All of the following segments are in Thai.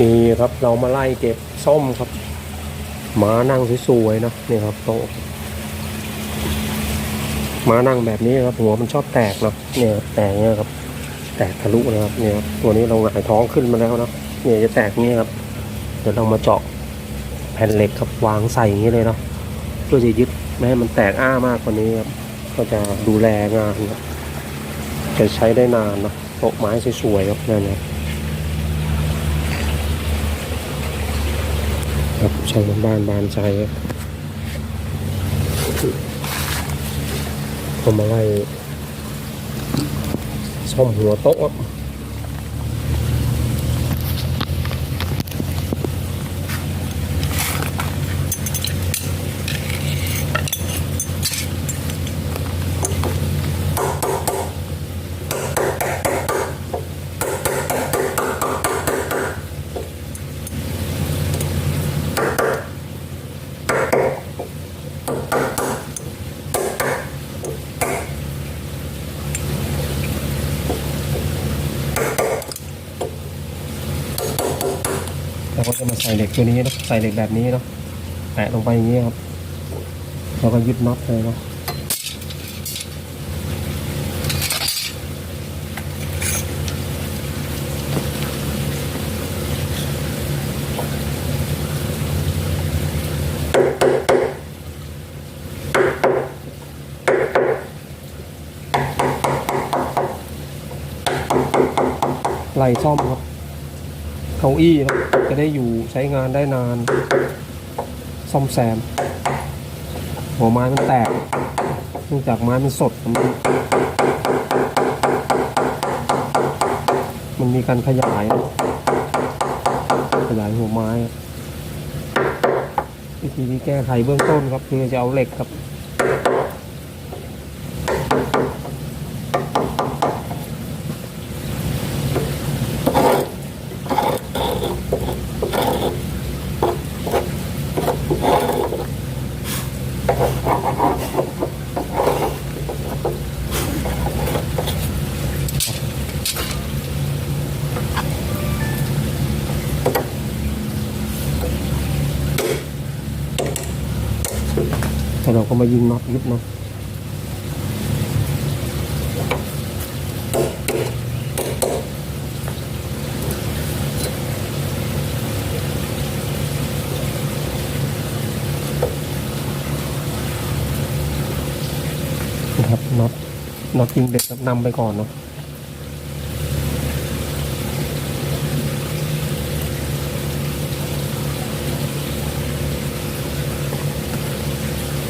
นี่ครับเรามาไล่เก็บส้มครับหมานั่งสวยๆนะนี่ครับโต๊ะหมานั่งแบบนี้ครับหัวมันชอบแตกเนาะเนี่ยแตกเนี่ยครับ แตกทะลุนะครับเนี่ยครับตัวนี้เราหงายท้องขึ้นมาแล้วนะเนี่ยจะแตกอย่างนี้ครับเดี๋ยวเรามาเจาะแผ่นเหล็กครับวางใส่อย่างนี้เลยเนาะเพื่อจะยึดไม่ให้มันแตกอ้ามากกว่านี้ครับก็จะดูแลงานจะใช้ได้นานเนาะโต๊ะไม้สวยๆครับนั่นนะ ครับช่างบ้านบานใจผมมาไล่ซ่อมหัวโต๊ะ ก็จะมาใส่เหล็กตัวนี้นะใส่เหล็กแบบนี้เนาะแตะลงไปอย่างนี้ครับแล้วก็ยึดน็อตเลยเนาะไล่ซ่อมครับ เก้าอี้นะจะได้อยู่ใช้งานได้นาน ซ่อมแซม หัวไม้มันแตกเนื่องจากไม้มันสดมันมันมีการขยาย ขยายหัวไม้วิธีที่แก้ไขเบื้องต้นครับคือจะเอาเหล็กครับ แต่เราก็มายิงน็อตยึดเนาะนะครับน็อต น็อตยิงเด็กนำไปก่อนเนาะ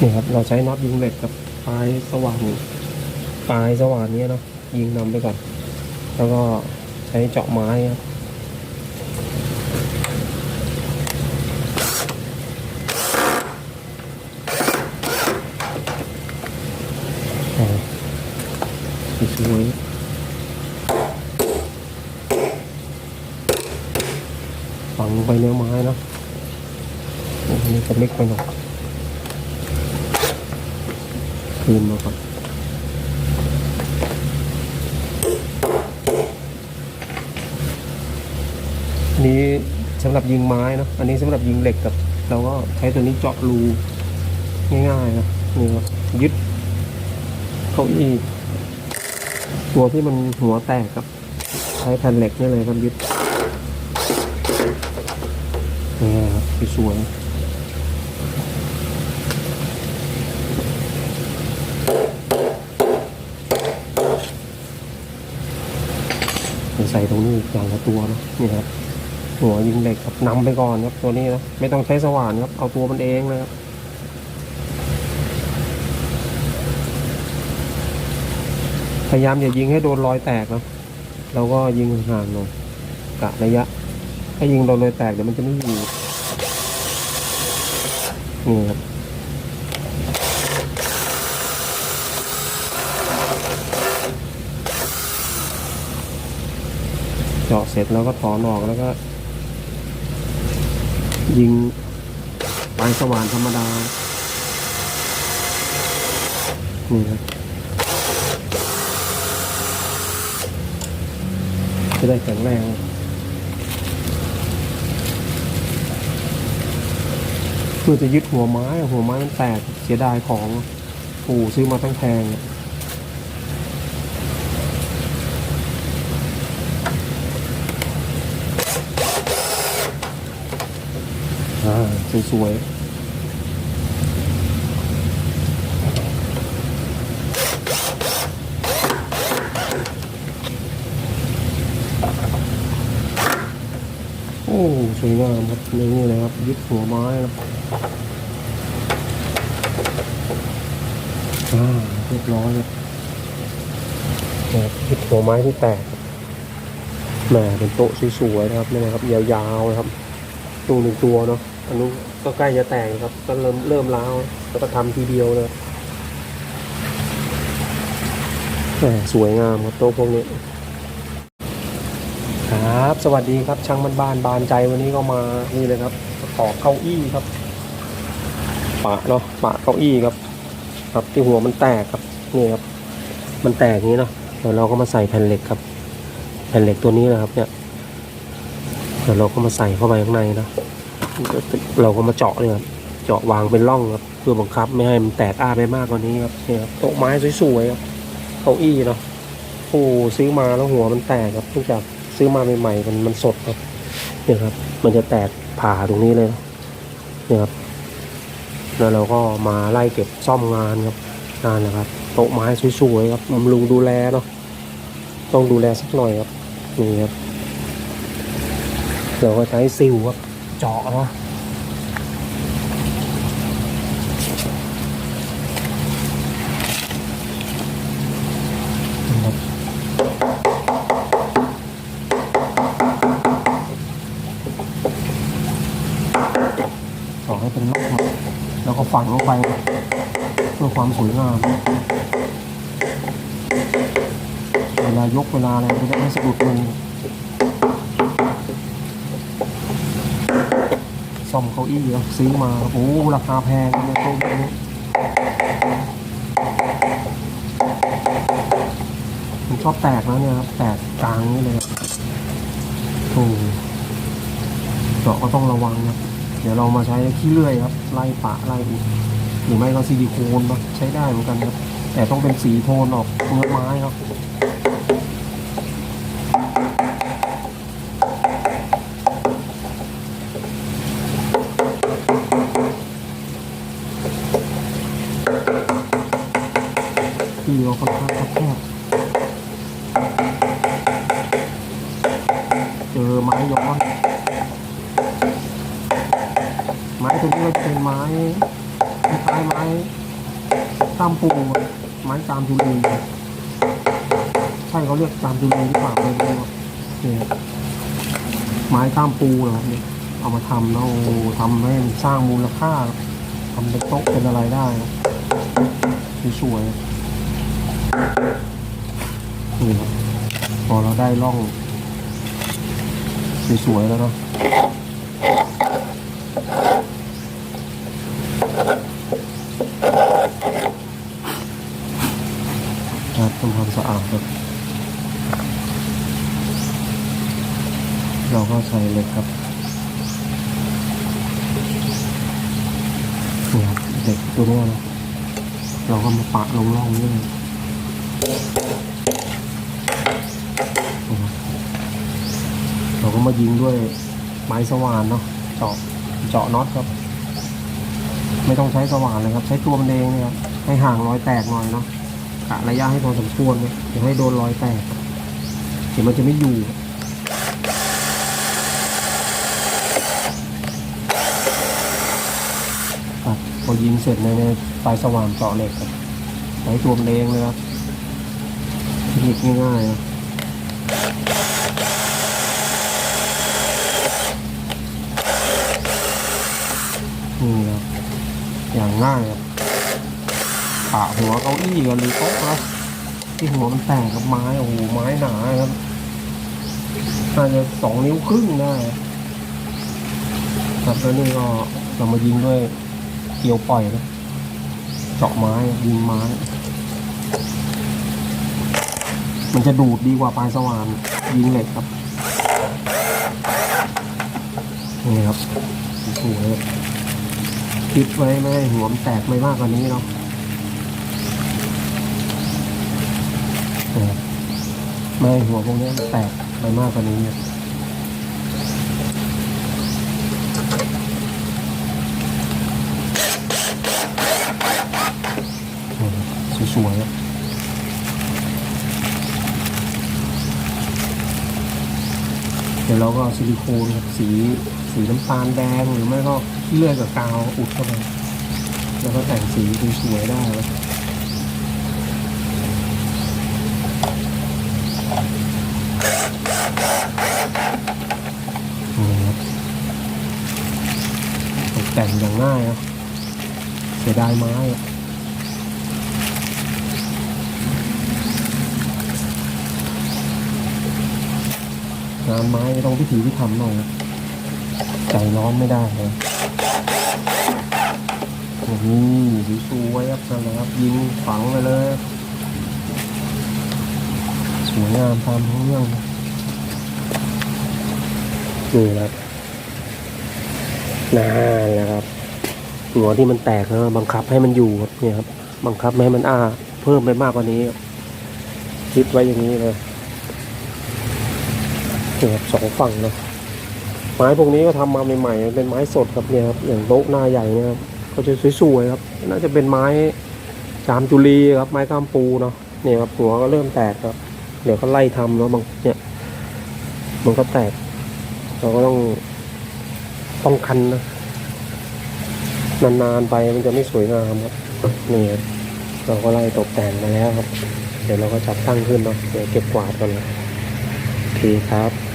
นี่ครับเราใช้น็อตยิงเหล็กกับปลายสว่านปลายสว่านนี้เนาะยิงนำไปก่อน แล้วก็ใช้เจาะไม้ครับ อ่าสวยๆ ฝังไปเนื้อไม้เนะโอ้นี่จะเล็กไปหน่อยคืนมาก่อนอันนี้สำหรับยิงไม้นะ อันนี้สำหรับยิงเหล็กกับเราก็ใช้ตัวนี้เจาะรูง่ายๆนะนี่ครับยึดเก้าอี้ตัวที่มันหัวแตกครับ ใช้แผ่นเหล็กนี่เลยครับยึด นี่ครับสวยใส่ตรงนี้อย่างละตัวนะนี่ครับหัวยิงเหล็กครับนำไปก่อนครับตัวนี้นะไม่ต้องใช้สว่านครับเอาตัวมันเองเลยครับพยายามอย่ายิงให้โดนรอยแตกนะเราก็ยิงห่างๆหน่อยกะระยะ ถ้ายิงโดนรอยแตกเดี๋ยวมันจะไม่อยู่นี่ครับเจาะเสร็จแล้วก็ถอนออกแล้วก็ ยิงปลายสว่านธรรมดา นี่ครับ จะได้แข็งแรง เพื่อจะยึดหัวไม้ หัวไม้มันแตกเสียดายของปู่ซื้อมาตั้งแพงสวยๆโอ้สวยงามครับในนี่เลยครับ ยึดหัวไม้ครับอ่า เรียบร้อยครับเนี่ยยึดหัวไม้ที่แตกแหมเป็นโต๊ะสวยๆนะครับนี่นะครับ ยาวๆนะครับตัวหนึ่งตัวเนาะอันนู้นก็ใกล้จะแตกครับ ก็เริ่มเริ่มล้าวแล้วก็ทำทีเดียวเลยแหมสวยงามครับโต๊ะพวกนี้ ครับ สวัสดีครับช่างบ้านบานบานใจวันนี้ก็มานี่เลยครับต่อเก้าอี้ครับปะเนาะปะเก้าอี้ครับ ครับที่หัวมันแตกครับนี่ครับ มันแตกอย่างนี้เนาะเดี๋ยวเราก็มาใส่แผ่นเหล็กครับ แผ่นเหล็กตัวนี้นะครับ เนี่ยเดี๋ยวเราก็มาใส่เข้าไปข้างในนะเราก็มาเจาะเลยครับเจาะวางเป็นร่องครับเพื่อบังคับ ไม่ให้มันแตกอ้าไปมากกว่านี้ครับนี่ครับโต๊ะไม้สวยๆครับเก้าอี้เนาะโอ้ซื้อมาแล้วหัวมันแตกครับทุกจากซื้อมาใหม่ๆมันมันสดครับเนี่ยครับ มันจะแตกผ่าตรงนี้เลยนะเนี่ยครับ แล้วเราก็มาไล่เก็บซ่อมงานครับงานนะครับโต๊ะไม้สวยๆครับบำรุงดูแลเนาะต้องดูแลสักหน่อยครับนี่ครับเราก็ใช้ซิลครับเจาะเนาะต่อให้เป็นลูกครับ แล้วก็ฝังลงไปเพื่อความสวยงามเวลายกเวลาอะไรมันจะไม่สะดุดมือซ่อมเก้าอี้ครับซื้อมาโอ้ราคาแพงเลยโต๊ะนี้มันชอบแตกแล้วเนี่ยครับแตกกลางนี่เลยโอ้เจาะก็ต้องระวังนะ เดี๋ยวเรามาใช้ขี้เลื่อยครับไล่ปะไล่อีกหรือไม่ก็ซิลิโคนใช้ได้เหมือนกันครับ แต่ต้องเป็นสีโทนออกเนื้อไม้ครับที่เราค่อนข้างแคบเจอไม้ย้อน ไม้ ตัวนี้ก็จะเป็นไม้คล้ายไม้ตามปูไม้ตามจุลีใช่เขาเรียกตามจุลีหรือเปล่าไม่รู้เนี่ยไม้ตามปูนะครับเนี่ยเอามาทำแล้วทำให้มันสร้างมูลค่าทำเป็นโต๊ะเป็นอะไรได้สวยๆนี่ครับพอเราได้ร่องสวยๆแล้วเนาะ ครับทำความสะอาดครับ เราก็ใส่เล็กครับนี่ครับเหล็กตัวนี้ยนะเราก็มาปะลงร่องนี่เลยเราก็มายิงด้วยไม้สว่านเนาะเจาะเจาะน็อตครับ ไม่ต้องใช้สว่านเลยครับ ใช้ตัวมันเองเนี่ยครับให้ห่างรอยแตกหน่อยเนาะกะระยะให้พอสมควรเนี่ยอย่าให้โดนรอยแตกเดี๋ยวมันจะไม่อยู่ครับพอยิงเสร็จในในไฟสว่านเจาะเหล็กใช้ตัวมันเองเลยครับเทคนิคง่ายๆนะนี่ อย่างง่ายครับปะหัวเก้าอี้กันหรือโต๊ะนะที่หัวมันแตกกับไม้โอ้โหไม้หนาครับน่าจะสองนิ้วครึ่งได้ครับแล้วนี่ก็เรามายิงด้วยเกลียวปล่อยนะเจาะไม้ยิงไม้ มันจะดูดดีกว่าปลายสว่านยิงเหล็กครับนี่ครับสวย คิดไว้ไม่ให้หัวมันแตกไม่มากกว่านี้เนาะนะครับไม่หัวพวกนี้มันแตกไปมากกว่านี้เนี่ยสวยๆอะเดี๋ยวเราก็เอาซิลิโคนครับสีสีน้ำตาลแดงหรือไม่ก็เลื่อยกับกาวอุดเข้าไปแล้วก็แต่งสีสวยๆได้ครับนี่ครับตกแต่งอย่างง่ายครับเสียดายไม้อะ งานไม้ต้องพิถีพิถันหน่อยครับใจร้อนไม่ได้เลยโอ้โหสวยครับนั่นแหละครับยิงฝังไปเลยสวยงามตามท้องเรื่องครับนี่ครับนั่นแหละครับหัวที่มันแตกนะบังคับให้มันอยู่ครับเนี่ยครับ บังคับไม่ให้มันอ้า เพิ่มไปมากกว่านี้ คิดไว้อย่างนี้เลย นี่ยครับสองฝั่งนะไม้พวกนี้ก็ทำมาใหม่ๆเป็นไม้สดครับเนี่ยครับอย่างโต๊ะหน้าใหญ่เนี่ยครับก็จะสวยๆครับน่าจะเป็นไม้จามจุลีครับไม้ข้ามปูเนาะเนี่ยครับหัวก็เริ่มแตกครับ เดี๋ยวก็ไล่ทำแล้วบางเนี่ยมันก็แตก เราก็ต้องป้องกันนะนานๆไปมันจะไม่สวยงามครับนี่ครับเราก็ไล่ตกแต่งมาแล้วครับ เดี๋ยวเราก็จัดตั้งขึ้นเนาะเดี๋ยวเก็บกวาดก่อนเลยโอเคครับ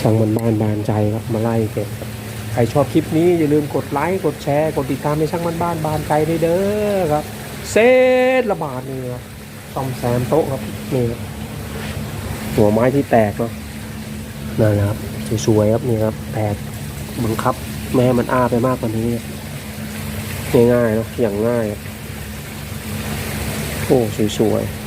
ช่างมันบ้านบานใจครับมาไล่เก็บใครชอบคลิปนี้อย่าลืมกดไลค์กดแชร์กดติดตามในช่างมันบ้านบานใจได้เด้อครับเซตระบาดนี่ครับซ่อมแซมโต๊ะครับนี่ครับหัวไม้ที่แตกเนาะนั่นแหละครับสวยๆครับนี่ครับแตกบังคับไม่ให้มันอ้าไปมากกว่านี้ง่ายๆเนาะอย่างง่ายโอ้สวยๆ